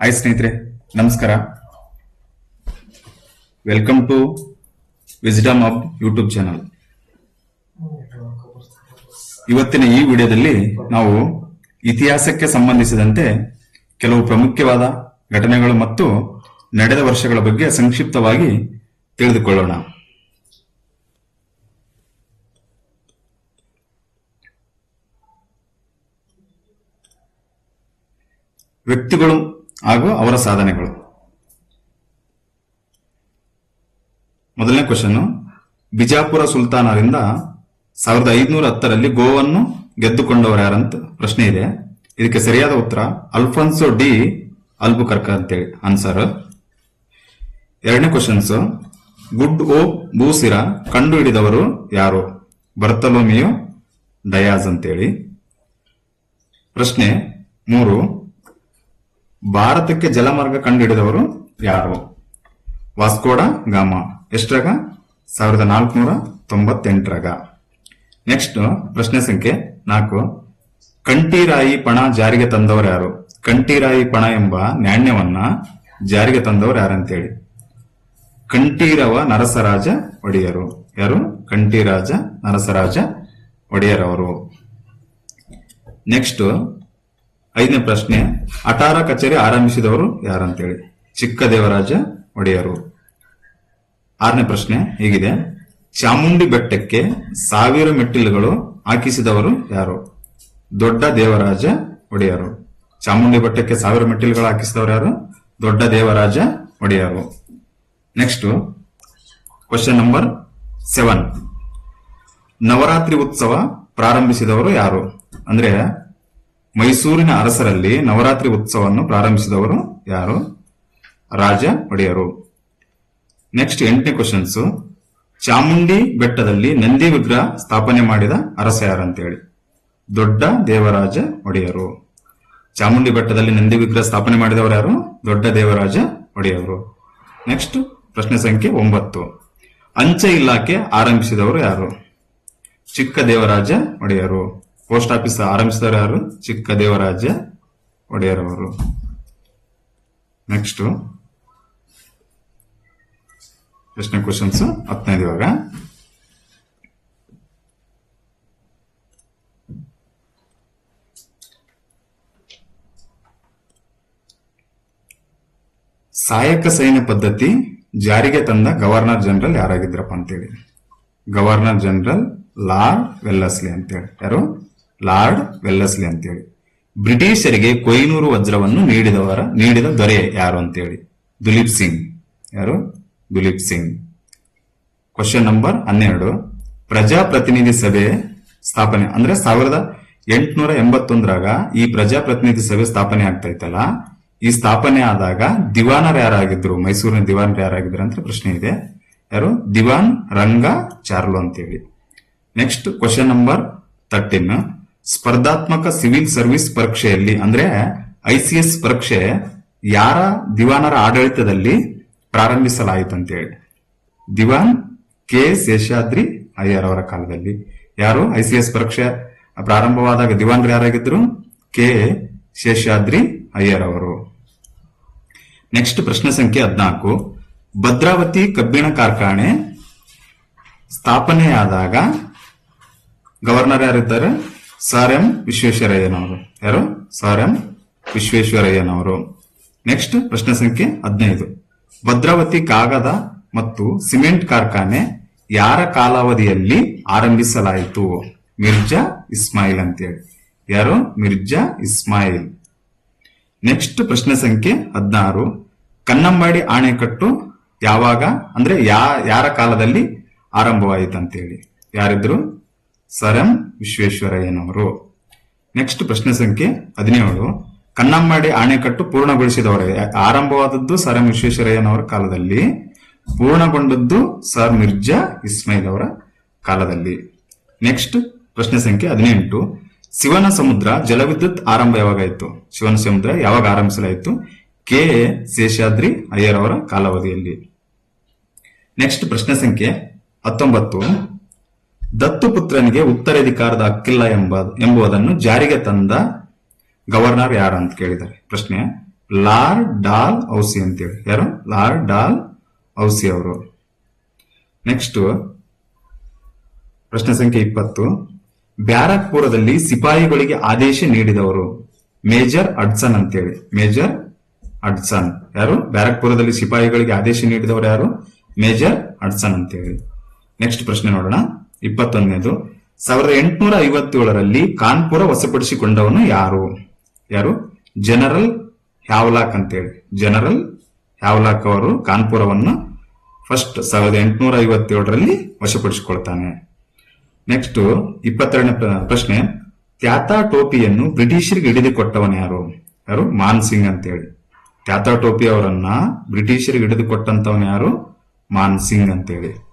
Hi ಸ್ನೇಹಿತರೆ, ನಮಸ್ಕಾರ. Welcome to wisdom of YouTube channel ಇವತ್ತಿನ ಈ ವಿಡಿಯೋದಲ್ಲಿ ನಾವು ಇತಿಹಾಸಕ್ಕೆ ಸಂಬಂಧಿಸಿದಂತೆ ಕೆಲವು ಪ್ರಮುಖವಾದ ಘಟನೆಗಳು ಮತ್ತು ನಡೆದ ವರ್ಷಗಳ ಬಗ್ಗೆ ಸಂಕ್ಷಿಪ್ತವಾಗಿ ತಿಳಿದುಕೊಳ್ಳೋಣ. ವ್ಯಕ್ತಿಗಳು ಹಾಗೂ ಅವರ ಸಾಧನೆಗಳು. ಮೊದಲನೇ ಕ್ವಶನ್ ಬಿಜಾಪುರ ಸುಲ್ತಾನರಿಂದ ಸಾವಿರದ ಐದುನೂರ ಹತ್ತರಲ್ಲಿ ಗೋವನ್ನು ಗೆದ್ದುಕೊಂಡವರು ಯಾರಂತ ಪ್ರಶ್ನೆ ಇದೆ. ಇದಕ್ಕೆ ಸರಿಯಾದ ಉತ್ತರ, ಅಲ್ಫಾನ್ಸೋ ಡಿ ಅಲ್ಬುಕರ್ಕ ಅಂತೇಳಿ ಆನ್ಸರ್ ಎರಡನೇ ಕ್ವಶನ್ಸ್ ಗುಡ್ ಓ ಭೂಸಿರ ಕಂಡು ಹಿಡಿದವರು ಯಾರು? ಬರ್ತಲೋಮಿಯೋ ಡಯಾಜ್ ಅಂತೇಳಿ. ಪ್ರಶ್ನೆ ಮೂರು ಭಾರತಕ್ಕೆ ಜಲಮಾರ್ಗ ಕಂಡುಹಿಡಿದವರು ಯಾರು? ವಾಸ್ಕೋಡ, ಗಾಮ. ಎಷ್ಟರಾಗ ಸಾವಿರದ ನಾಲ್ಕುನೂರ ತೊಂಬತ್ತೆಂಟರಾಗ ನೆಕ್ಸ್ಟ್ ಪ್ರಶ್ನೆ ಸಂಖ್ಯೆ ನಾಲ್ಕು. ಕಂಠೀರಾಯಿ ಪಣ ಜಾರಿಗೆ ತಂದವರು ಯಾರು? ಕಂಠೀರಾಯಿ ಪಣ ಎಂಬ ನಾಣ್ಯವನ್ನ ಜಾರಿಗೆ ತಂದವರು ಯಾರಂತೇಳಿ? ಕಂಠೀರವ ನರಸರಾಜ ಒಡೆಯರು. ಯಾರು? ಕಂಠೀರಾಜ ನರಸರಾಜ ಒಡೆಯರವರು. ನೆಕ್ಸ್ಟ್ ಐದನೇ ಪ್ರಶ್ನೆ ಅಟಾರ ಕಚೇರಿ ಆರಂಭಿಸಿದವರು ಯಾರಂತೇಳಿ? ಚಿಕ್ಕ ದೇವರಾಜ ಒಡೆಯರು. ಆರನೇ ಪ್ರಶ್ನೆ ಹೀಗಿದೆ. ಚಾಮುಂಡಿ ಬೆಟ್ಟಕ್ಕೆ ಸಾವಿರ ಮೆಟ್ಟಿಲುಗಳು ಹಾಕಿಸಿದವರು ಯಾರು? ದೊಡ್ಡ ದೇವರಾಜ ಒಡೆಯರು. ಚಾಮುಂಡಿ ಬೆಟ್ಟಕ್ಕೆ ಸಾವಿರ ಮೆಟ್ಟಿಲುಗಳು ಹಾಕಿಸಿದವರು ಯಾರು? ದೊಡ್ಡ ದೇವರಾಜ ಒಡೆಯರು. Next question number seven Navaratri ಉತ್ಸವ ಪ್ರಾರಂಭಿಸಿದವರು ಯಾರು? ಅಂದ್ರೆ ಮೈಸೂರಿನ ಅರಸರಲ್ಲಿ ನವರಾತ್ರಿ ಉತ್ಸವವನ್ನು ಪ್ರಾರಂಭಿಸಿದವರು ಯಾರು? ರಾಜ ಒಡೆಯರು. ನೆಕ್ಸ್ಟ್ ಎಂಟನೇ ಕ್ವಶನ್ಸ್ ಚಾಮುಂಡಿ ಬೆಟ್ಟದಲ್ಲಿ ನಂದಿ ವಿಗ್ರಹ ಸ್ಥಾಪನೆ ಮಾಡಿದ ಅರಸ ಯಾರಂತೇಳಿ ದೊಡ್ಡ ದೇವರಾಜ ಒಡೆಯರು. ಚಾಮುಂಡಿ ಬೆಟ್ಟದಲ್ಲಿ ನಂದಿ ವಿಗ್ರಹ ಸ್ಥಾಪನೆ ಮಾಡಿದವರು ಯಾರು? ದೊಡ್ಡ ದೇವರಾಜ ಒಡೆಯರು. ನೆಕ್ಸ್ಟ್ ಪ್ರಶ್ನೆ ಸಂಖ್ಯೆ ಒಂಬತ್ತು. ಅಂಚೆ ಇಲಾಖೆ ಆರಂಭಿಸಿದವರು ಯಾರು? ಚಿಕ್ಕ ದೇವರಾಜ ಒಡೆಯರು. ಪೋಸ್ಟ್ ಆಫೀಸ್ ಆರಂಭಿಸಿದವರು ಯಾರು? ಚಿಕ್ಕ ದೇವರಾಜ ಒಡೆಯರವರು. ನೆಕ್ಸ್ಟ್ ಪ್ರಶ್ನೆ ಕ್ವಶನ್ಸ್ ಹತ್ತನೇದು ಇವಾಗ. ಸಹಾಯಕ ಸೈನ್ಯ ಪದ್ಧತಿ ಜಾರಿಗೆ ತಂದ ಗವರ್ನರ್ ಜನರಲ್ ಯಾರಾಗಿದ್ರಪ್ಪ ಅಂತೇಳಿ. ಗವರ್ನರ್ ಜನರಲ್ ಲಾರ್ಡ್ ವೆಲ್ಲಸ್ಲಿ ಅಂತೇಳಿ. ಯಾರು? ಲಾರ್ಡ್ ವೆಲ್ಲಸ್ಲಿ ಅಂತೇಳಿ. ಬ್ರಿಟಿಷರಿಗೆ ಕೊಯ್ನೂರು ವಜ್ರವನ್ನು ನೀಡಿದವರ, ನೀಡಿದ ದೊರೆ ಯಾರು ಅಂತೇಳಿ? ದುಲೀಪ್ ಸಿಂಗ್. ಯಾರು? ದುಲೀಪ್ ಸಿಂಗ್. ಕ್ವಶನ್ ನಂಬರ್ ಹನ್ನೆರಡು. ಪ್ರಜಾಪ್ರತಿನಿಧಿ ಸಭೆ ಸ್ಥಾಪನೆ, ಅಂದ್ರೆ ಸಾವಿರದ ಎಂಟುನೂರ ಎಂಬತ್ತೊಂದರಾಗ ಈ ಪ್ರಜಾಪ್ರತಿನಿಧಿ ಸಭೆ ಸ್ಥಾಪನೆ ಆಗ್ತಾ ಇತ್ತಲ್ಲ? ಈ ಸ್ಥಾಪನೆ ಆದಾಗ ದಿವಾನರು ಯಾರಾಗಿದ್ರು? ಮೈಸೂರಿನ ದಿವಾನರು ಯಾರಾಗಿದ್ರು ಅಂತ ಪ್ರಶ್ನೆ ಇದೆ. ಯಾರು? ದಿವಾನ್ ರಂಗ ಚಾರ್ಲು ಅಂತೇಳಿ. ನೆಕ್ಸ್ಟ್ ಕ್ವಶನ್ ನಂಬರ್ ತರ್ಟೀನ್ ಸ್ಪರ್ಧಾತ್ಮಕ ಸಿವಿಲ್ ಸರ್ವಿಸ್ ಪರೀಕ್ಷೆಯಲ್ಲಿ, ಅಂದ್ರೆ ಐಸಿಎಸ್ ಪರೀಕ್ಷೆ ಯಾರ ದಿವಾನರ ಆಡಳಿತದಲ್ಲಿ ಪ್ರಾರಂಭಿಸಲಾಯಿತು ಅಂತೇಳಿ. ದಿವಾನ್ ಕೆ ಶೇಷಾದ್ರಿ ಅಯ್ಯರ್ ಅವರ ಕಾಲದಲ್ಲಿ. ಯಾರು? ಐಸಿಎಸ್ ಪರೀಕ್ಷೆ ಪ್ರಾರಂಭವಾದಾಗ ದಿವಾನ್ರು ಯಾರಾಗಿದ್ರು? ಕೆ ಶೇಷಾದ್ರಿ ಅಯ್ಯರ್ ಅವರು. ನೆಕ್ಸ್ಟ್ ಪ್ರಶ್ನೆ ಸಂಖ್ಯೆ ಹದಿನಾಲ್ಕು. ಭದ್ರಾವತಿ ಕಬ್ಬಿಣ ಕಾರ್ಖಾನೆ ಸ್ಥಾಪನೆಯಾದಾಗ ಗವರ್ನರ್ ಯಾರಿದ್ದಾರೆ? ಸರ್ ಎಂ ವಿಶ್ವೇಶ್ವರಯ್ಯನವರು. ಯಾರು? ಸಾರ್ ಎಂ ವಿಶ್ವೇಶ್ವರಯ್ಯನವರು. ನೆಕ್ಸ್ಟ್ ಪ್ರಶ್ನೆ ಸಂಖ್ಯೆ ಹದಿನೈದು. ಭದ್ರಾವತಿ ಕಾಗದ ಮತ್ತು ಸಿಮೆಂಟ್ ಕಾರ್ಖಾನೆ ಯಾರ ಕಾಲಾವಧಿಯಲ್ಲಿ ಆರಂಭಿಸಲಾಯಿತು? ಮಿರ್ಜಾ ಇಸ್ಮಾಯಿಲ್ ಅಂತೇಳಿ. ಯಾರು? ಮಿರ್ಜಾ ಇಸ್ಮಾಯಿಲ್. ನೆಕ್ಸ್ಟ್ ಪ್ರಶ್ನೆ ಸಂಖ್ಯೆ ಹದಿನಾರು. ಕನ್ನಂಬಾಡಿ ಆಣೆಕಟ್ಟು ಯಾವಾಗ? ಅಂದ್ರೆ ಯಾ ಯಾರ ಕಾಲದಲ್ಲಿ ಆರಂಭವಾಯಿತು ಅಂತೇಳಿ ಯಾರಿದ್ರು? ಸರ್ ಎಂ ವಿಶ್ವೇಶ್ವರಯ್ಯನವರು. ನೆಕ್ಸ್ಟ್ ಪ್ರಶ್ನೆ ಸಂಖ್ಯೆ ಹದಿನೇಳು. ಕನ್ನಂಬಾಡಿ ಆಣೆಕಟ್ಟು ಪೂರ್ಣಗೊಳಿಸಿದವರ? ಆರಂಭವಾದದ್ದು ಸರ್ ಎಂ ವಿಶ್ವೇಶ್ವರಯ್ಯನವರ ಕಾಲದಲ್ಲಿ, ಪೂರ್ಣಗೊಂಡದ್ದು ಸರ್ ಮಿರ್ಜಾ ಇಸ್ಮಾಯಿಲ್ ಅವರ ಕಾಲದಲ್ಲಿ. ನೆಕ್ಸ್ಟ್ ಪ್ರಶ್ನೆ ಸಂಖ್ಯೆ ಹದಿನೆಂಟು. ಶಿವನ ಸಮುದ್ರ ಜಲವಿದ್ಯುತ್ ಆರಂಭ ಯಾವಾಗಾಯಿತು? ಶಿವನ ಸಮುದ್ರ ಯಾವಾಗ ಆರಂಭಿಸಲಾಯಿತು? ಕೆ. ಶೇಷಾದ್ರಿ ಅಯ್ಯರ್ ಅವರ ಕಾಲಾವಧಿಯಲ್ಲಿ. ನೆಕ್ಸ್ಟ್ ಪ್ರಶ್ನೆ ಸಂಖ್ಯೆ ಹತ್ತೊಂಬತ್ತು. ದತ್ತುಪುತ್ರನಿಗೆ ಉತ್ತರಾಧಿಕಾರದ ಹಕ್ಕಿಲ್ಲ ಎಂಬ ಎಂಬುದನ್ನು ಜಾರಿಗೆ ತಂದ ಗವರ್ನರ್ ಯಾರು ಅಂತ ಕೇಳಿದ್ದಾರೆ. ಪ್ರಶ್ನೆ, ಲಾರ್ ಡಾಲ್ ಔಸಿ ಅಂತೇಳಿ. ಯಾರು? ಲಾರ್ ಡಾಲ್ ಔಸಿ ಅವರು. ನೆಕ್ಸ್ಟ್ ಪ್ರಶ್ನೆ ಸಂಖ್ಯೆ ಇಪ್ಪತ್ತು. ಬ್ಯಾರಕ್ಪುರದಲ್ಲಿ ಸಿಪಾಯಿಗಳಿಗೆ ಆದೇಶ ನೀಡಿದವರು ಮೇಜರ್ ಅಡ್ಸನ್ ಅಂತೇಳಿ. Major Hodson. ಯಾರು? ಬ್ಯಾರಕ್ಪುರದಲ್ಲಿ ಸಿಪಾಯಿಗಳಿಗೆ ಆದೇಶ ನೀಡಿದವರು ಯಾರು? ಮೇಜರ್ ಅಡ್ಸನ್ ಅಂತೇಳಿ. ನೆಕ್ಸ್ಟ್ ಪ್ರಶ್ನೆ ನೋಡೋಣ. ಇಪ್ಪತ್ತೊಂದನೇದು. ಸಾವಿರದ ಎಂಟುನೂರ ಐವತ್ತೇಳರಲ್ಲಿ ಕಾನ್ಪುರ ವಶಪಡಿಸಿಕೊಂಡವನು ಯಾರು? ಯಾರು? ಜನರಲ್ ಹ್ಯಾವ್ಲಾಕ್ ಅಂತೇಳಿ. ಜನರಲ್ ಹ್ಯಾವ್ಲಾಕ್ ಅವರು ಕಾನ್ಪುರವನ್ನು ಫಸ್ಟ್ ಸಾವಿರದ ಎಂಟುನೂರ ಐವತ್ತೇಳರಲ್ಲಿ ವಶಪಡಿಸಿಕೊಳ್ತಾನೆ. ನೆಕ್ಸ್ಟ್ ಇಪ್ಪತ್ತೆರಡನೇ ಪ್ರ- ಪ್ರಶ್ನೆ. ತ್ಯಾತಾ ಟೋಪಿಯನ್ನು ಬ್ರಿಟಿಷರಿಗೆ ಹಿಡಿದುಕೊಟ್ಟವನು ಯಾರು? ಯಾರು? ಮಾನ್ ಸಿಂಗ್ ಅಂತೇಳಿ. ತ್ಯಾತಾ ಟೋಪಿ ಅವರನ್ನ ಬ್ರಿಟಿಷರಿಗೆ ಹಿಡಿದುಕೊಟ್ಟಂತವನು ಯಾರು? ಮಾನ್ ಸಿಂಗ್ ಅಂತೇಳಿ.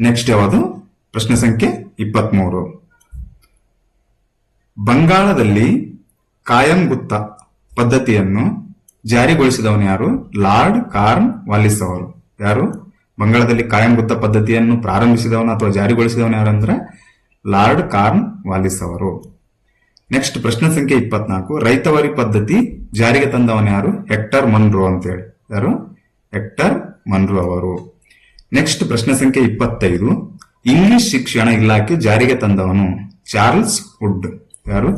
ನೆಕ್ಸ್ಟ್ ಯಾವುದು ಪ್ರಶ್ನೆ ಸಂಖ್ಯೆ ಇಪ್ಪತ್ಮೂರು. ಬಂಗಾಳದಲ್ಲಿ ಕಾಯಂ ಗುತ್ತ ಪದ್ಧತಿಯನ್ನು ಜಾರಿಗೊಳಿಸಿದವನು ಯಾರು? ಲಾರ್ಡ್ ಕಾರ್ನ್ ವಾಲಿಸ್ ಅವರು. ಯಾರು? ಬಂಗಾಳದಲ್ಲಿ ಕಾಯಂ ಗುತ್ತ ಪದ್ಧತಿಯನ್ನು ಪ್ರಾರಂಭಿಸಿದವನು ಅಥವಾ ಜಾರಿಗೊಳಿಸಿದವನು ಯಾರು ಅಂದ್ರೆ? ಲಾರ್ಡ್ ಕಾರ್ನ್ ವಾಲಿಸ್ ಅವರು. ನೆಕ್ಸ್ಟ್ ಪ್ರಶ್ನೆ ಸಂಖ್ಯೆ ಇಪ್ಪತ್ನಾಲ್ಕು. ರೈತವರಿ ಪದ್ಧತಿ ಜಾರಿಗೆ ತಂದವನು ಯಾರು? ಹೆಕ್ಟರ್ ಮನ್ರೋ ಅಂತೇಳಿ. ಯಾರು? ಹೆಕ್ಟರ್ ಮನ್ರೋ ಅವರು. ನೆಕ್ಸ್ಟ್ ಪ್ರಶ್ನೆ ಸಂಖ್ಯೆ ಇಪ್ಪತ್ತೈದು. ಇಂಗ್ಲಿಷ್ ಶಿಕ್ಷಣ ಇಲಾಖೆ ಜಾರಿಗೆ ತಂದವನು ಚಾರ್ಲ್ಸ್ ವುಡ್. ಯಾರು?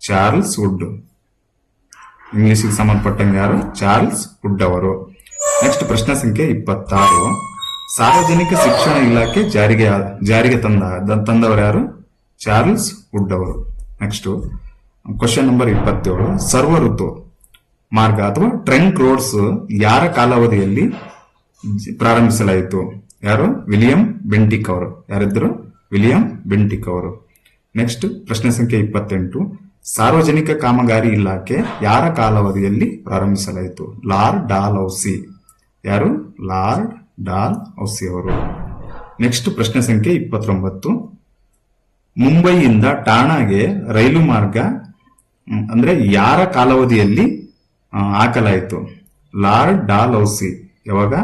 Charles Wood. ಇಂಗ್ಲಿಷ್ಗೆ ಸಂಬಂಧಪಟ್ಟಂಗೆ ಯಾರು? ಚಾರ್ಲ್ಸ್ ವುಡ್ ಅವರು. ನೆಕ್ಸ್ಟ್ ಪ್ರಶ್ನೆ ಸಂಖ್ಯೆ ಇಪ್ಪತ್ತಾರು. ಸಾರ್ವಜನಿಕ ಶಿಕ್ಷಣ ಇಲಾಖೆ ಜಾರಿಗೆ ಜಾರಿಗೆ ತಂದ ತಂದವರು ಯಾರು? ಚಾರ್ಲ್ಸ್ ವುಡ್ ಅವರು. ನೆಕ್ಸ್ಟ್ ಕ್ವಶನ್ ನಂಬರ್ ಇಪ್ಪತ್ತೇಳು. ಸರ್ವ ಋತು ಮಾರ್ಗ ಅಥವಾ ಟ್ರೆಂಕ್ ರೋಡ್ಸ್ ಯಾರ ಕಾಲಾವಧಿಯಲ್ಲಿ ಪ್ರಾರಂಭಿಸಲಾಯಿತು. ಯಾರು? ವಿಲಿಯಂ ಬೆಂಟಿಕ್ ಅವರು. ಯಾರಿದ್ರು? ವಿಲಿಯಂ ಬೆಂಟಿಕ್ ಅವರು. ನೆಕ್ಸ್ಟ್ ಪ್ರಶ್ನೆ ಸಂಖ್ಯೆ ಇಪ್ಪತ್ತೆಂಟು. ಸಾರ್ವಜನಿಕ ಕಾಮಗಾರಿ ಇಲಾಖೆ ಯಾರ ಕಾಲಾವಧಿಯಲ್ಲಿ ಪ್ರಾರಂಭಿಸಲಾಯಿತು? Lord Dalhousie. ಯಾರು? ಲಾರ್ಡ್ ಡಾಲ್ ಔಸಿ ಅವರು. ನೆಕ್ಸ್ಟ್ ಪ್ರಶ್ನೆ ಸಂಖ್ಯೆ ಇಪ್ಪತ್ತೊಂಬತ್ತು. ಮುಂಬೈಯಿಂದ ಠಾಣಾಗೆ ರೈಲು ಮಾರ್ಗ ಅಂದ್ರೆ ಯಾರ ಕಾಲಾವಧಿಯಲ್ಲಿ ಹಾಕಲಾಯಿತು? Lord Dalhousie. ಯಾವಾಗ?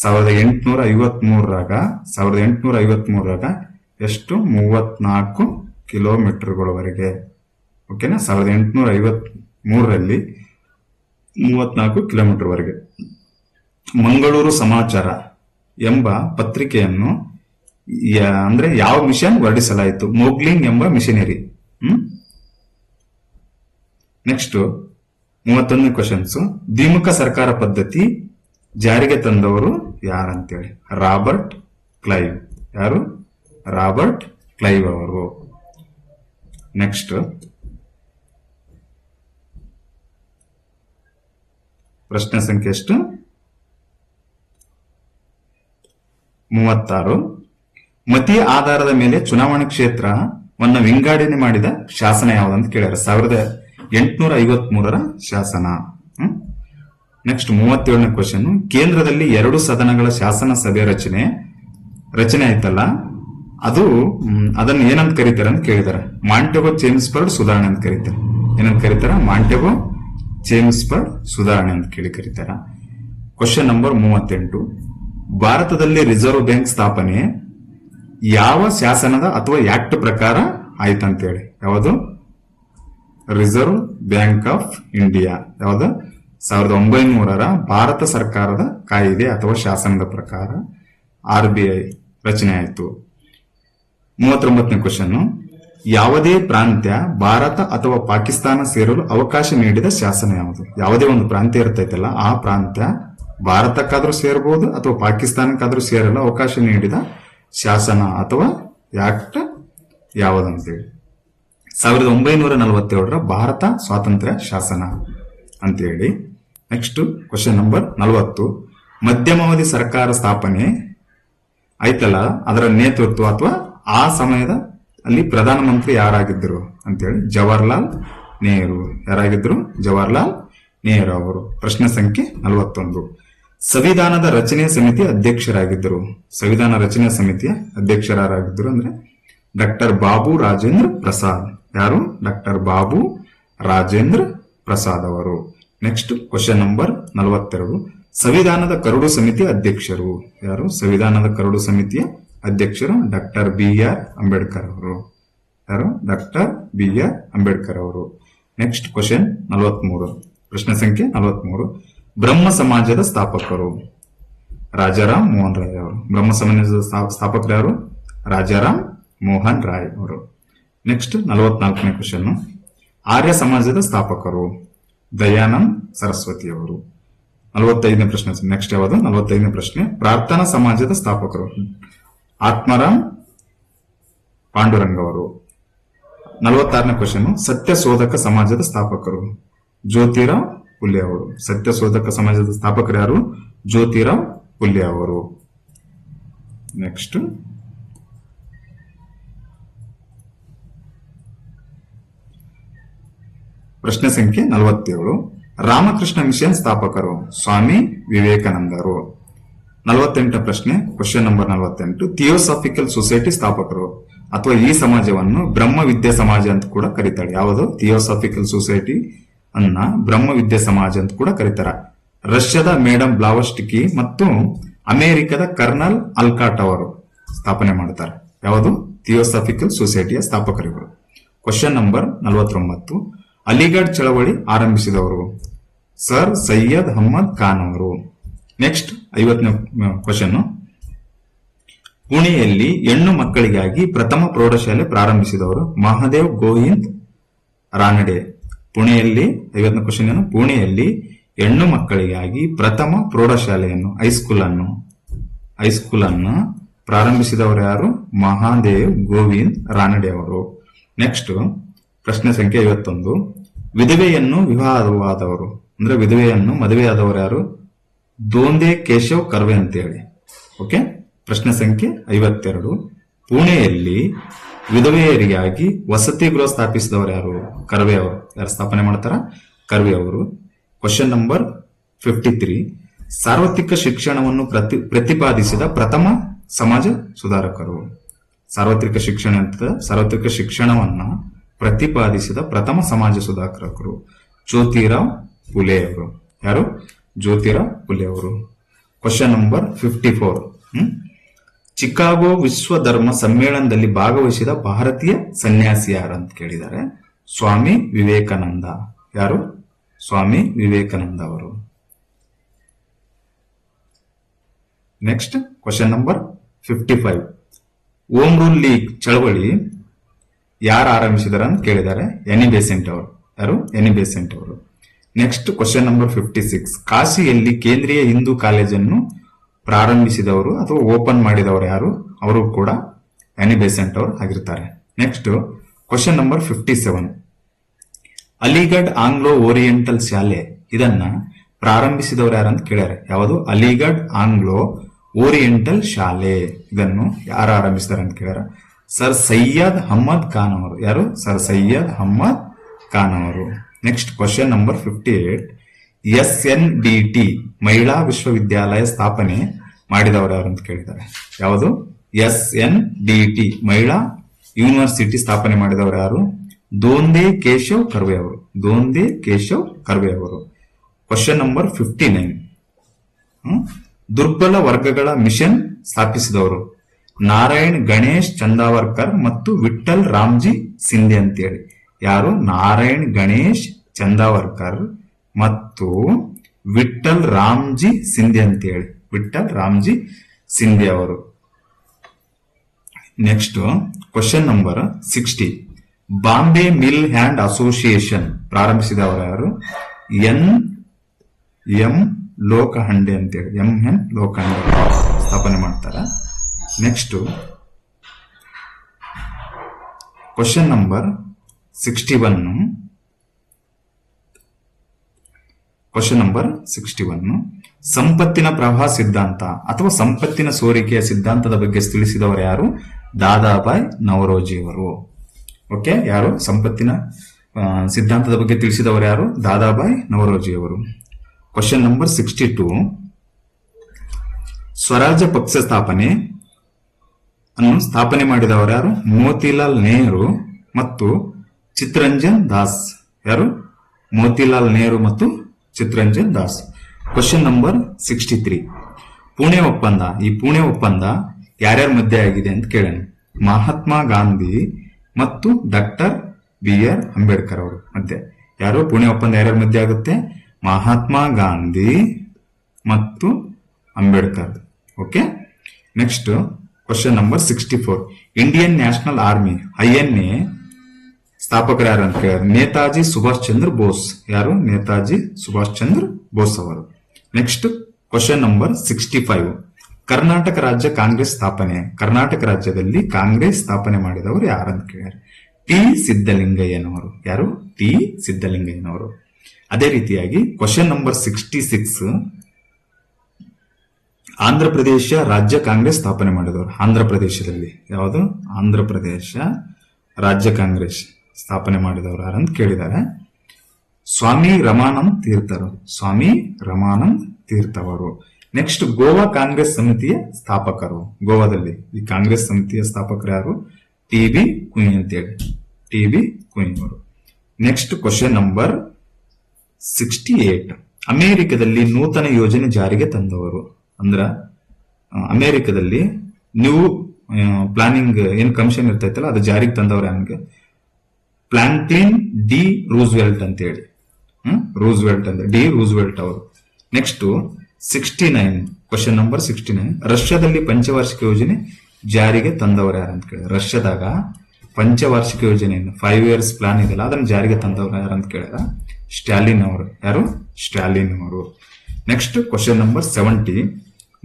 ಸಾವಿರದ ಎಂಟುನೂರ ಐವತ್ ಮೂರರಾಗ ಸಾವಿರದ ಎಂಟುನೂರ ಐವತ್ ಮೂರರಾಗ ಎಷ್ಟು? ಮೂವತ್ನಾಲ್ಕು ಕಿಲೋಮೀಟರ್ಗಳವರೆಗೆ. ಓಕೆನಾ? ಸಾವಿರದ ಎಂಟುನೂರ ಐವತ್ ಮೂರರಲ್ಲಿ ಮೂವತ್ನಾಲ್ಕು ಕಿಲೋಮೀಟರ್ವರೆಗೆ. ಮಂಗಳೂರು ಸಮಾಚಾರ ಎಂಬ ಪತ್ರಿಕೆಯನ್ನು ಅಂದ್ರೆ ಯಾವ ಮಿಷನ್ ಹೊರಡಿಸಲಾಯಿತು? ಮೋಗ್ಲಿಂಗ್ ಎಂಬ ಮಿಷನರಿ. ಹ್ಮ್? ನೆಕ್ಸ್ಟ್, ಮೂವತ್ತೊಂದನೇ ಕ್ವಶನ್ಸ್, ದ್ವಿಮುಖ ಸರ್ಕಾರ ಪದ್ಧತಿ ಜಾರಿಗೆ ತಂದವರು ಯಾರಂತೇಳಿ? Robert Clive. ಯಾರು? ರಾಬರ್ಟ್ ಕ್ಲೈವ್ ಅವರು. ನೆಕ್ಸ್ಟ್. ಪ್ರಶ್ನೆ ಸಂಖ್ಯೆ ಎಷ್ಟು? ಮೂವತ್ತಾರು. ಮತಿ ಆಧಾರದ ಮೇಲೆ ಚುನಾವಣಾ ಕ್ಷೇತ್ರವನ್ನು ವಿಂಗಡಣೆ ಮಾಡಿದ ಶಾಸನ ಯಾವುದಂತ ಕೇಳ್ಯಾರ. ಸಾವಿರದ ಎಂಟುನೂರ ಐವತ್ಮೂರರ ಶಾಸನ. ನೆಕ್ಸ್ಟ್ ಮೂವತ್ತೇಳನೇ ಕ್ವಶನ್ ಕೇಂದ್ರದಲ್ಲಿ ಎರಡು ಸದನಗಳ ಶಾಸನ ಸಭೆ ರಚನೆ ರಚನೆ ಆಯ್ತಲ್ಲ? ಅದು ಅದನ್ನ ಏನಂತ ಕರೀತಾರೆ ಅಂತ ಕೇಳಿದಾರೆ ಮಾಂಟೆಗೋ ಚೇಮ್ಸ್ಬರ್ಡ್ ಸುಧಾರಣೆ ಅಂತ ಕರೀತಾರೆ. ಏನಂತ ಕರೀತಾರ? ಮಾಂಟೆಗೋ ಚೇಮ್ಸ್ಬರ್ಡ್ ಸುಧಾರಣೆ ಅಂತ ಕೇಳಿ ಕರೀತಾರ. ಕ್ವಶನ್ ನಂಬರ್ ಮೂವತ್ತೆಂಟು. ಭಾರತದಲ್ಲಿ ರಿಸರ್ವ್ ಬ್ಯಾಂಕ್ ಸ್ಥಾಪನೆ ಯಾವ ಶಾಸನದ ಅಥವಾ ಆಕ್ಟ್ ಪ್ರಕಾರ ಆಯ್ತಂತೇಳಿ? ಯಾವುದು? ರಿಸರ್ವ್ ಬ್ಯಾಂಕ್ ಆಫ್ ಇಂಡಿಯಾ ಯಾವುದು? ಸಾವಿರದ ಒಂಬೈನೂರರ ಭಾರತ ಸರ್ಕಾರದ ಕಾಯಿದೆ ಅಥವಾ ಶಾಸನದ ಪ್ರಕಾರ ಆರ್ ಬಿ ಐ ರಚನೆ ಆಯಿತು. ಮೂವತ್ತೊಂಬತ್ತನೇ ಕ್ವಶನ್ ಯಾವುದೇ ಪ್ರಾಂತ್ಯ ಭಾರತ ಅಥವಾ ಪಾಕಿಸ್ತಾನ ಸೇರಲು ಅವಕಾಶ ನೀಡಿದ ಶಾಸನ ಯಾವುದು? ಯಾವುದೇ ಒಂದು ಪ್ರಾಂತ್ಯ ಇರ್ತೈತಲ್ಲ, ಆ ಪ್ರಾಂತ್ಯ ಭಾರತಕ್ಕಾದ್ರೂ ಸೇರಬಹುದು ಅಥವಾ ಪಾಕಿಸ್ತಾನಕ್ಕಾದ್ರೂ ಸೇರಲು ಅವಕಾಶ ನೀಡಿದ ಶಾಸನ ಅಥವಾ ಆಕ್ಟ್ ಯಾವುದಂತೇಳಿ ಸಾವಿರದ ಒಂಬೈನೂರ ನಲವತ್ತೇಳರ ಭಾರತ ಸ್ವಾತಂತ್ರ್ಯ ಶಾಸನ ಅಂತೇಳಿ. ನೆಕ್ಸ್ಟ್ ಕ್ವಶನ್ ನಂಬರ್ ನಲವತ್ತು. ಮಧ್ಯಮಾವಧಿ ಸರ್ಕಾರ ಸ್ಥಾಪನೆ ಆಯ್ತಲ್ಲ? ಅದರ ನೇತೃತ್ವ ಅಥವಾ ಆ ಸಮಯದ ಅಲ್ಲಿ ಪ್ರಧಾನಮಂತ್ರಿ ಯಾರಾಗಿದ್ದರು ಅಂತೇಳಿ? ಜವಾಹರ್ಲಾಲ್ ನೆಹರು. ಯಾರಾಗಿದ್ರು ಜವಾಹರ್ಲಾಲ್ ನೆಹರು ಅವರು. ಪ್ರಶ್ನೆ ಸಂಖ್ಯೆ ನಲವತ್ತೊಂದು. ಸಂವಿಧಾನದ ರಚನೆ ಸಮಿತಿ ಅಧ್ಯಕ್ಷರಾಗಿದ್ದರು. ಸಂವಿಧಾನ ರಚನೆ ಸಮಿತಿಯ ಅಧ್ಯಕ್ಷರಾಗಿದ್ದರು ಅಂದ್ರೆ ಡಾಕ್ಟರ್ ಬಾಬು ರಾಜೇಂದ್ರ ಪ್ರಸಾದ್. ಯಾರು? ಡಾಕ್ಟರ್ ಬಾಬು ರಾಜೇಂದ್ರ ಪ್ರಸಾದ್ ಅವರು. ನೆಕ್ಸ್ಟ್ ಕ್ವಶನ್ ನಂಬರ್ ನಲವತ್ತೆರಡು. ಸಂವಿಧಾನದ ಕರಡು ಸಮಿತಿ ಅಧ್ಯಕ್ಷರು. ಯಾರು? ಸಂವಿಧಾನದ ಕರಡು ಸಮಿತಿಯ ಅಧ್ಯಕ್ಷರು ಡಾಕ್ಟರ್ ಬಿ ಆರ್ ಅಂಬೇಡ್ಕರ್ ಅವರು. ಯಾರು? ಡಾಕ್ಟರ್ ಬಿ ಆರ್ ಅಂಬೇಡ್ಕರ್ ಅವರು. ನೆಕ್ಸ್ಟ್ ಕ್ವಶನ್ ನಲವತ್ಮೂರು. ಪ್ರಶ್ನೆ ಸಂಖ್ಯೆ ನಲವತ್ಮೂರು. ಬ್ರಹ್ಮ ಸಮಾಜದ ಸ್ಥಾಪಕರು. ರಾಜಾರಾಮ್ ಮೋಹನ್ ರಾಯ್ ಅವರು. ಬ್ರಹ್ಮ ಸಮಾಜದ ಸ್ಥಾ- ಸ್ಥಾಪಕರು ಯಾರು? ರಾಜಾರಾಮ್ ಮೋಹನ್ ರಾಯ್ ಅವರು. ನೆಕ್ಸ್ಟ್ ನಲವತ್ನಾಲ್ಕನೇ ಕ್ವಶನ್ ಆರ್ಯ ಸಮಾಜದ ಸ್ಥಾಪಕರು. ದಯಾನಂದ್ ಸರಸ್ವತಿ ಅವರು. ನಲವತ್ತೈದನೇ ಪ್ರಶ್ನೆ ನೆಕ್ಸ್ಟ್ ಯಾವುದು? ನಲವತ್ತೈದನೇ ಪ್ರಶ್ನೆ, ಪ್ರಾರ್ಥನಾ ಸಮಾಜದ ಸ್ಥಾಪಕರು. ಆತ್ಮರಾಮ್ ಪಾಂಡುರಂಗ ಅವರು ನಲವತ್ತಾರನೇ ಕ್ವಶನ್ ಸತ್ಯ ಶೋಧಕ ಸಮಾಜದ ಸ್ಥಾಪಕರು. ಜ್ಯೋತಿರಾವ್ ಪುಲ್ಯ ಅವರು. ಸತ್ಯ ಶೋಧಕ ಸಮಾಜದ ಸ್ಥಾಪಕರು ಯಾರು? ಜ್ಯೋತಿರಾವ್ ಪುಲ್ಯ ಅವರು. ನೆಕ್ಸ್ಟ್ ಪ್ರಶ್ನೆ ಸಂಖ್ಯೆ ನಲವತ್ತೇಳು. ರಾಮಕೃಷ್ಣ ಮಿಷನ್ ಸ್ಥಾಪಕರು ಸ್ವಾಮಿ ವಿವೇಕಾನಂದರು. ನಲವತ್ತೆಂಟು ಪ್ರಶ್ನೆ ಕ್ವಶನ್ ನಂಬರ್ ನಲವತ್ತೆಂಟು. ಥಿಯೋಸಾಫಿಕಲ್ ಸೊಸೈಟಿ ಸ್ಥಾಪಕರು ಅಥವಾ ಈ ಸಮಾಜವನ್ನು ಬ್ರಹ್ಮ ವಿದ್ಯಾ ಸಮಾಜ ಅಂತ ಕೂಡ ಕರೀತಾರೆ. ಯಾವುದು? ಥಿಯೋಸಾಫಿಕಲ್ ಸೊಸೈಟಿ ಅನ್ನ ಬ್ರಹ್ಮ ವಿದ್ಯಾ ಸಮಾಜ ಅಂತ ಕೂಡ ಕರೀತಾರೆ. ರಷ್ಯಾದ ಮೇಡಮ್ ಬ್ಲಾವಸ್ಟಿಕಿ ಮತ್ತು ಅಮೆರಿಕದ ಕರ್ನಲ್ ಅಲ್ಕಾಟ್ ಅವರು ಸ್ಥಾಪನೆ ಮಾಡ್ತಾರೆ. ಯಾವುದು? ಥಿಯೋಸಾಫಿಕಲ್ ಸೊಸೈಟಿಯ ಸ್ಥಾಪಕರಿವರು ಕ್ವಶನ್ ನಂಬರ್ ನಲವತ್ತೊಂಬತ್ತು. ಅಲಿಗಢ್ ಚಳವಳಿ ಆರಂಭಿಸಿದವರು. ಸರ್ ಸೈಯದ್ ಅಹಮ್ಮದ್ ಖಾನ್ ಅವರು. ನೆಕ್ಸ್ಟ್ ಐವತ್ತನೇ ಕ್ವಶನ್ ಪುಣೆಯಲ್ಲಿ ಹೆಣ್ಣು ಮಕ್ಕಳಿಗಾಗಿ ಪ್ರಥಮ ಪ್ರೌಢಶಾಲೆ ಪ್ರಾರಂಭಿಸಿದವರು ಮಹಾದೇವ್ ಗೋವಿಂದ್ ರಾನಡೆ. ಪುಣೆಯಲ್ಲಿ, ಐವತ್ತನೇ ಕ್ವಶನ್ ಏನು? ಪುಣೆಯಲ್ಲಿ ಹೆಣ್ಣು ಮಕ್ಕಳಿಗಾಗಿ ಪ್ರಥಮ ಪ್ರೌಢಶಾಲೆಯನ್ನು ಹೈಸ್ಕೂಲ್ ಅನ್ನು ಹೈಸ್ಕೂಲ್ ಅನ್ನು ಪ್ರಾರಂಭಿಸಿದವರು ಯಾರು? ಮಹಾದೇವ್ ಗೋವಿಂದ್ ರಾನಡೆ ಅವರು. ನೆಕ್ಸ್ಟ್ ಪ್ರಶ್ನೆ ಸಂಖ್ಯೆ ಐವತ್ತೊಂದು. ವಿಧವೆಯನ್ನು ವಿವಾಹವಾದವರು, ಅಂದ್ರೆ ವಿಧವೆಯನ್ನು ಮದುವೆಯಾದವರು ಯಾರು? ದೋಂದೆ ಕೇಶವ್ ಕರ್ವೆ ಅಂತ ಹೇಳಿ ಓಕೆ ಪ್ರಶ್ನೆ ಸಂಖ್ಯೆ ಐವತ್ತೆರಡು. ಪುಣೆಯಲ್ಲಿ ವಿಧವೆಯರಿಗಾಗಿ ವಸತಿ ಗೃಹ ಸ್ಥಾಪಿಸಿದವರು ಯಾರು? ಕರ್ವೆ ಅವರು. ಯಾರು ಸ್ಥಾಪನೆ ಮಾಡ್ತಾರ? ಕರ್ವೆ ಅವರು. ಕ್ವಶನ್ ನಂಬರ್ ಫಿಫ್ಟಿ ತ್ರೀ ಸಾರ್ವತ್ರಿಕ ಶಿಕ್ಷಣವನ್ನು ಪ್ರತಿ, ಪ್ರತಿಪಾದಿಸಿದ ಪ್ರಥಮ ಸಮಾಜ ಸುಧಾರಕರು. ಸಾರ್ವತ್ರಿಕ ಶಿಕ್ಷಣ ಅಂತ ಸಾರ್ವತ್ರಿಕ ಶಿಕ್ಷಣವನ್ನ ಪ್ರತಿಪಾದಿಸಿದ ಪ್ರಥಮ ಸಮಾಜ ಸುಧಾಕರಕರು ಜ್ಯೋತಿರಾವ್ ಪುಲೆ ಅವರು. ಯಾರು? ಜ್ಯೋತಿರಾವ್ ಪುಲೆ ಅವರು. Question number fifty four Chicago ವಿಶ್ವ ಧರ್ಮ ಸಮ್ಮೇಳನದಲ್ಲಿ ಭಾಗವಹಿಸಿದ ಭಾರತೀಯ ಸನ್ಯಾಸಿ ಯಾರು ಅಂತ ಕೇಳಿದ್ದಾರೆ? ಸ್ವಾಮಿ ವಿವೇಕಾನಂದ. ಯಾರು? ಸ್ವಾಮಿ ವಿವೇಕಾನಂದ ಅವರು. Next question number fifty five home rule league ಚಳವಳಿ ಯಾರು ಆರಂಭಿಸಿದಾರೆ ಅಂತ ಕೇಳಿದ್ದಾರೆ ಎನಿ ಬೇಸೆಂಟ್ ಅವರು. ಯಾರು? ಎನಿ ಬೇಸೆಂಟ್ ಅವರು. Next question number fifty six ಕಾಶಿಯಲ್ಲಿ ಕೇಂದ್ರೀಯ ಹಿಂದೂ ಕಾಲೇಜನ್ನು ಪ್ರಾರಂಭಿಸಿದವರು ಅಥವಾ ಓಪನ್ ಮಾಡಿದವರು ಯಾರು? ಅವರು ಕೂಡ ಎನಿ ಬೇಸೆಂಟ್ ಅವರು ಆಗಿರ್ತಾರೆ. Next question number fifty seven Aligarh Anglo Oriental ಶಾಲೆ ಇದನ್ನ ಪ್ರಾರಂಭಿಸಿದವರು ಯಾರು ಅಂತ ಕೇಳ್ಯಾರೆ. ಯಾವುದು? ಅಲಿಗಢ್ ಆಂಗ್ಲೋ ಓರಿಯೆಂಟಲ್ ಶಾಲೆ. ಇದನ್ನು ಯಾರು ಆರಂಭಿಸಿದಾರೆ ಅಂತ ಕೇಳ್ಯಾರ? ಸರ್ ಸೈಯದ್ ಅಹಮ್ಮದ್ ಖಾನ್ ಅವರು ಯಾರು? ಸರ್ ಸೈಯದ್ ಅಹಮ್ಮದ್ ಖಾನ್ ಅವರು next question number fifty eight S N D T, ಮಹಿಳಾ ವಿಶ್ವವಿದ್ಯಾಲಯ ಸ್ಥಾಪನೆ ಮಾಡಿದವರು ಯಾರು ಅಂತ ಕೇಳಿದ್ದಾರೆ. ಯಾವುದು? ಎಸ್ ಎನ್ ಡಿ ಟಿ, ಮಹಿಳಾ ಯೂನಿವರ್ಸಿಟಿ ಸ್ಥಾಪನೆ ಮಾಡಿದವರು ಯಾರು? ದೋಂದೆ ಕೇಶವ್ ಕರ್ವೆ ಅವರು. ದೋಂದೆ ಕೇಶವ್ ಕರ್ವೆ ಅವರು. ಕ್ವಶನ್ ನಂಬರ್ ಫಿಫ್ಟಿ ನೈನ್ ದುರ್ಬಲ ವರ್ಗಗಳ ಮಿಷನ್ ಸ್ಥಾಪಿಸಿದವರು. ನಾರಾಯಣ್, ಗಣೇಶ್, ಚಂದಾವರ್ಕರ್ ಮತ್ತು ವಿಠಲ್ ರಾಮ್ಜಿ ಸಿಂಧೆ ಅಂತೇಳಿ. ಯಾರು? ನಾರಾಯಣ್, ಗಣೇಶ್, ಚಂದಾವರ್ಕರ್ ಮತ್ತು ವಿಠಲ್ ರಾಮ್ಜಿ ಸಿಂಧೆ ಅಂತೇಳಿ. ವಿಠಲ್ ರಾಮ್ಜಿ ಸಿಂಧೆ ಅವರು. Next question number sixty Bombay mill hand association ಪ್ರಾರಂಭಿಸಿದವರು ಯಾರು? ಎನ್. ಎಂ. ಲೋಕಹಂಡೆ ಅಂತೇಳಿ. ಎಂ. ಎನ್. ಲೋಕಹಂಡೆ ಸ್ಥಾಪನೆ ಮಾಡ್ತಾರೆ? Next question number sixty one question number sixty one ಸಂಪತ್ತಿನ ಪ್ರವಾಹ ಸಿದ್ಧಾಂತ ಅಥವಾ ಸಂಪತ್ತಿನ ಸೋರಿಕೆಯ ಸಿದ್ಧಾಂತದ ಬಗ್ಗೆ ತಿಳಿಸಿದವರು ಯಾರು? ದಾದಾಬಾಯ್ ನವರೋಜಿ ಅವರು ಓಕೆ ಯಾರು? ಸಂಪತ್ತಿನ ಸಿದ್ಧಾಂತದ ಬಗ್ಗೆ ತಿಳಿಸಿದವರು ಯಾರು? ದಾದಾಬಾಯ್ ನವರೋಜಿ ಅವರು question number sixty two Swarajya ಪಕ್ಷ ಸ್ಥಾಪನೆ ಅನ್ನು ಸ್ಥಾಪನೆ ಮಾಡಿದವರು ಯಾರು? ಮೋತಿಲಾಲ್ ನೆಹರು ಮತ್ತು ಚಿತ್ರರಂಜನ್ ದಾಸ್. ಯಾರು? ಮೋತಿಲಾಲ್ ನೆಹರು ಮತ್ತು Chittaranjan Das. Question number sixty three Pune ಒಪ್ಪಂದ. ಈ ಪುಣೆ ಒಪ್ಪಂದ ಯಾರ್ಯಾರ ಮಧ್ಯೆ ಆಗಿದೆ ಅಂತ ಕೇಳೋಣ. ಮಹಾತ್ಮ ಗಾಂಧಿ ಮತ್ತು ಡಾಕ್ಟರ್ ಬಿ ಆರ್ ಅಂಬೇಡ್ಕರ್ ಅವರು ಮಧ್ಯೆ. ಯಾರು? ಪುಣೆ ಒಪ್ಪಂದ ಯಾರ್ಯಾರ ಮಧ್ಯೆ ಆಗುತ್ತೆ? ಮಹಾತ್ಮ ಗಾಂಧಿ ಮತ್ತು Ambedkar. Okay next question number sixty four Indian national army I N A ಸ್ಥಾಪಕರು ಅಂತ ನೇತಾಜಿ ಸುಭಾಷ್ ಚಂದ್ರ ಬೋಸ್. ಯಾರು? ನೇತಾಜಿ ಸುಭಾಷ್ ಚಂದ್ರ ಬೋಸ್ ಅವರು. Next question number sixty five Karnataka ರಾಜ್ಯ ಕಾಂಗ್ರೆಸ್ ಸ್ಥಾಪನೆ. ಕರ್ನಾಟಕ ರಾಜ್ಯದಲ್ಲಿ ಕಾಂಗ್ರೆಸ್ ಸ್ಥಾಪನೆ ಮಾಡಿದವರು ಯಾರು ಅಂತ ಕೇಳಿದ್ದಾರೆ ಟಿ ಸಿದ್ದಲಿಂಗಯ್ಯನವರು ಯಾರು? ಟಿ ಸಿದ್ದಲಿಂಗಯ್ಯನವರು ಅದೇ ರೀತಿಯಾಗಿ question number sixty six Andhra Pradesh ರಾಜ್ಯ ಕಾಂಗ್ರೆಸ್ ಸ್ಥಾಪನೆ ಮಾಡಿದವರು. ಆಂಧ್ರ ಪ್ರದೇಶದಲ್ಲಿ. ಯಾವುದು? ಆಂಧ್ರ ಪ್ರದೇಶ ರಾಜ್ಯ ಕಾಂಗ್ರೆಸ್ ಸ್ಥಾಪನೆ ಮಾಡಿದವರು ಯಾರಂತ ಕೇಳಿದ್ದಾರೆ. ಸ್ವಾಮಿ ರಮಾನಂದ್ ತೀರ್ಥರು. ಸ್ವಾಮಿ ರಮಾನಂದ್ ತೀರ್ಥವರು. ನೆಕ್ಸ್ಟ್ ಗೋವಾ ಕಾಂಗ್ರೆಸ್ ಸಮಿತಿಯ ಸ್ಥಾಪಕರು. ಗೋವಾದಲ್ಲಿ ಈ ಕಾಂಗ್ರೆಸ್ ಸಮಿತಿಯ ಸ್ಥಾಪಕರು ಯಾರು? ಟಿ ಬಿ ಕುಯ್ ಅಂತೇಳಿ ಟಿ ಬಿ ಕುಯಿನ್ ಅವರು next question number sixty eight ಅಮೆರಿಕದಲ್ಲಿ ನೂತನ ಯೋಜನೆ ಜಾರಿಗೆ ತಂದವರು. ಅಂದ್ರ ಅಮೇರಿಕದಲ್ಲಿ ನ್ಯೂ ಪ್ಲಾನಿಂಗ್ ಏನ್ ಕಮಿಷನ್ ಇರ್ತೈತಲ್ಲ, ಅದು ಜಾರಿಗೆ ತಂದವ್ರು ಹಂಗೆ ಪ್ಲಾಂಕ್ಲಿನ್ ಡಿ ರೂಸ್ವೆಲ್ಟ್ ಅಂತ ಹೇಳಿ ಹ್ಮ್? ರೂಸ್ವೆಲ್ಟ್ ಅಂತ ಡಿ ರೂಸ್ವೆಲ್ಟ್ ಅವರು. Next sixty nine question number sixty nine ರಷ್ಯಾದಲ್ಲಿ ಪಂಚವಾರ್ಷಿಕ ಯೋಜನೆ ಜಾರಿಗೆ ತಂದವರು ಯಾರು ಅಂತ ಕೇಳಿದ್ರೆ, ರಷ್ಯಾದಾಗ ಪಂಚವಾರ್ಷಿಕ ಯೋಜನೆ ಫೈವ್ ಇಯರ್ಸ್ ಪ್ಲಾನ್ ಇದೆಯಲ್ಲ, ಅದನ್ನ ಜಾರಿಗೆ ತಂದವರು ಯಾರು ಅಂತ ಕೇಳಿದ ಸ್ಟಾಲಿನ್ ಅವರು. ಯಾರು? ಸ್ಟಾಲಿನ್ ಅವರು. Next question number seventy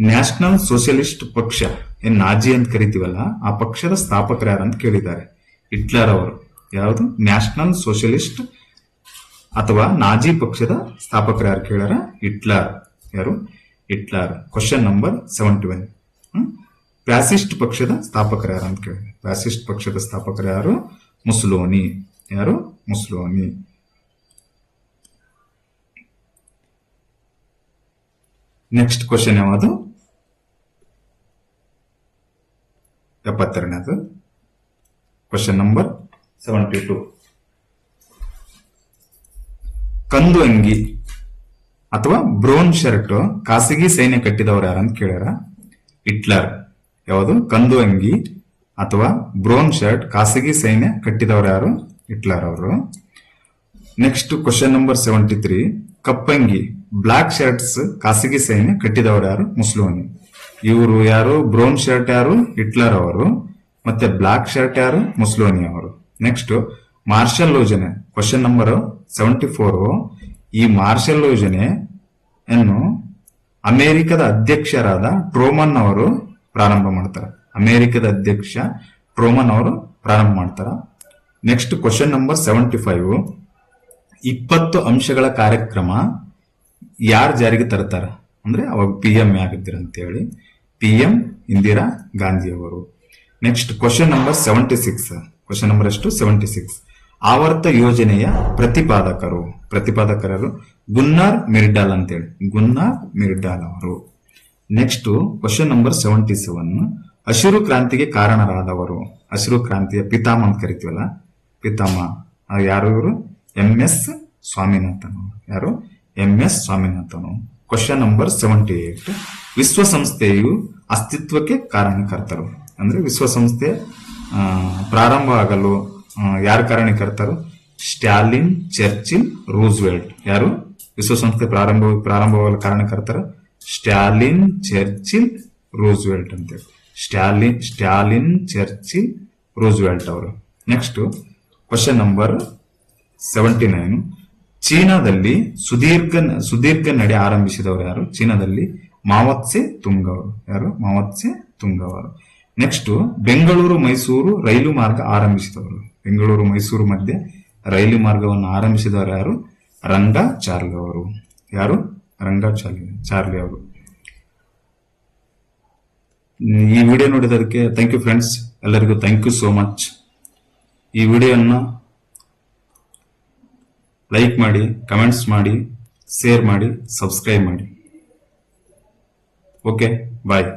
national socialist ಪಕ್ಷ, ಏನ್ ನಾಜಿ ಅಂತ ಕರಿತೀವಲ್ಲ, ಆ ಪಕ್ಷದ ಸ್ಥಾಪಕರು ಅಂತ ಕೇಳಿದ್ದಾರೆ. ಹಿಟ್ಲರ್ ಅವರು. ಯಾವುದು? ನ್ಯಾಷನಲ್ ಸೋಷಿಯಲಿಸ್ಟ್ ಅಥವಾ ನಾಜಿ ಪಕ್ಷದ ಸ್ಥಾಪಕರು ಯಾರು ಕೇಳ್ಯಾರ? ಹಿಟ್ಲರ್. ಯಾರು? Hitler. Question number seventy one fascist ಪಕ್ಷದ ಸ್ಥಾಪಕರು ಯಾರು ಅಂತ ಕೇಳಿ ಪ್ಯಾಸಿಸ್ಟ್ ಪಕ್ಷದ ಸ್ಥಾಪಕರು ಯಾರು? ಮುಸ್ಲೋನಿ. ಯಾರು? ಮುಸ್ಲೋನಿ. ನೆಕ್ಸ್ಟ್ ಕ್ವಶನ್ ಯಾವುದು? ಎಪ್ಪತ್ತೆರಡನೇದು. ಕ್ವಶನ್ ನಂಬರ್ ಸೆವೆಂಟಿ ಟು ಕಂದು ಅಂಗಿ ಅಥವಾ ಬ್ರೌನ್ ಶರ್ಟ್ ಖಾಸಗಿ ಸೈನ್ಯ ಕಟ್ಟಿದವರು ಯಾರಂತ ಕೇಳ್ಯಾರ? ಹಿಟ್ಲರ್. ಯಾವುದು? ಕಂದು ಅಂಗಿ ಅಥವಾ ಬ್ರೌನ್ ಶರ್ಟ್ ಖಾಸಗಿ ಸೈನ್ಯ ಕಟ್ಟಿದವರು ಯಾರು? ಹಿಟ್ಲರ್ ಅವರು. Next question number seventy three ಕಪ್ಪಂಗಿ black shirts ಖಾಸಗಿ ಸೈನ್ಯ ಕಟ್ಟಿದವರು ಯಾರು? ಮುಸ್ಲೋನಿ ಇವರು ಯಾರು? ಬ್ರೌನ್ ಶರ್ಟ್ ಯಾರು? ಹಿಟ್ಲರ್ ಅವರು. ಮತ್ತೆ ಬ್ಲಾಕ್ ಶರ್ಟ್ ಯಾರು? ಮುಸ್ಲೋನಿ ಅವರು. ನೆಕ್ಸ್ಟ್ ಮಾರ್ಷಲ್ ಯೋಜನೆ. ಕ್ವಶನ್ ನಂಬರ್ ಸೆವೆಂಟಿ ಫೋರ್ ಈ ಮಾರ್ಷಲ್ ಯೋಜನೆ ಅನ್ನು ಅಮೆರಿಕದ ಅಧ್ಯಕ್ಷರಾದ ಟ್ರೋಮನ್ ಅವರು ಪ್ರಾರಂಭ ಮಾಡ್ತಾರೆ. ಅಮೆರಿಕದ ಅಧ್ಯಕ್ಷ ಟ್ರೋಮನ್ ಅವರು ಪ್ರಾರಂಭ ಮಾಡ್ತಾರ. Next question number seventy five ಇಪ್ಪತ್ತು ಅಂಶಗಳ ಕಾರ್ಯಕ್ರಮ ಯಾರು ಜಾರಿಗೆ ತರ್ತಾರ? ಅಂದ್ರೆ ಅವಾಗ ಪಿ ಎಂ ಅಂತ ಹೇಳಿ ಪಿ ಎಂ ಇಂದಿರಾ ಗಾಂಧಿ ಅವರು. Next question number seventy six question number ಎಷ್ಟು ಸೆವೆಂಟಿ ಸಿಕ್ಸ್ ಆವರ್ತ ಯೋಜನೆಯ ಪ್ರತಿಪಾದಕರು. ಪ್ರತಿಪಾದಕರರು ಗುನ್ನಾರ್ ಮಿರ್ಡಾಲ್ ಅಂತೇಳಿ. ಗುನ್ನಾರ್ ಮಿರ್ಡಾಲ್ ಅವರು. Next question number seventy seven ಹಸಿರು ಕ್ರಾಂತಿಗೆ ಕಾರಣರಾದವರು. ಹಸಿರು ಕ್ರಾಂತಿಯ ಪಿತಾಮಹ ಅಂತ ಕರಿತೀವಲ್ಲ? ಪಿತಾಮಹ. ಯಾರು ಇವರು? ಎಂ ಎಸ್ ಸ್ವಾಮಿನಾಥನ್ ಅವರು. ಯಾರು? M S Swaminathan question number seventy eight. ವಿಶ್ವಸಂಸ್ಥೆಯು ಅಸ್ತಿತ್ವಕ್ಕೆ ಕಾರಣಕರ್ತರು. ಅಂದ್ರೆ ವಿಶ್ವಸಂಸ್ಥೆ ಪ್ರಾರಂಭ ಆಗಲು ಯಾರು ಕಾರಣಕರ್ತರು? Stalin Churchill, Roosevelt. ಯಾರು? ವಿಶ್ವಸಂಸ್ಥೆ ಪ್ರಾರಂಭ, ಪ್ರಾರಂಭವಾಗಲು ಕಾರಣಕರ್ತರ? ಸ್ಟಾಲಿನ್ ಚರ್ಚಿಲ್, ರೂಸ್ವೆಲ್ಟ್ ಅಂತೇಳಿ ಸ್ಟಾಲಿನ್ ಸ್ಟಾಲಿನ್ ಚರ್ಚಿಲ್, ರೂಸ್ವೆಲ್ಟ್ ಅವರು. Next, question number seventy nine. ಚೀನಾದಲ್ಲಿ ಸುದೀರ್ಘ ಸುದೀರ್ಘ ನಡೆ ಆರಂಭಿಸಿದವರು ಯಾರು? ಚೀನಾದಲ್ಲಿ ಮಾವತ್ಸೆ ತುಂಗವರು. ಯಾರು? ಮಾವತ್ಸೆ ತುಂಗವರು. ನೆಕ್ಸ್ಟ್ ಬೆಂಗಳೂರು, ಮೈಸೂರು ರೈಲು ಮಾರ್ಗ ಆರಂಭಿಸಿದವರು. ಬೆಂಗಳೂರು, ಮೈಸೂರು ಮಧ್ಯೆ ರೈಲು ಮಾರ್ಗವನ್ನು ಆರಂಭಿಸಿದವರು ಯಾರು? ರಂಗ ಚಾರ್ಲಿ ಅವರು. ಯಾರು? ರಂಗ ಚಾರ್ಲಿ ಚಾರ್ಲಿ ಅವರು. ಈ ವಿಡಿಯೋ ನೋಡಿದದಕ್ಕೆ ಥ್ಯಾಂಕ್ ಯು ಫ್ರೆಂಡ್ಸ್ ಎಲ್ಲರಿಗೂ ಥ್ಯಾಂಕ್ ಯು ಸೋ ಮಚ್ ಈ ವಿಡಿಯೋನ ಲೈಕ್ ಮಾಡಿ ಕಮೆಂಟ್ಸ್ ಮಾಡಿ ಶೇರ್ ಮಾಡಿ ಸಬ್ಸ್ಕ್ರೈಬ್ ಮಾಡಿ. Okay bye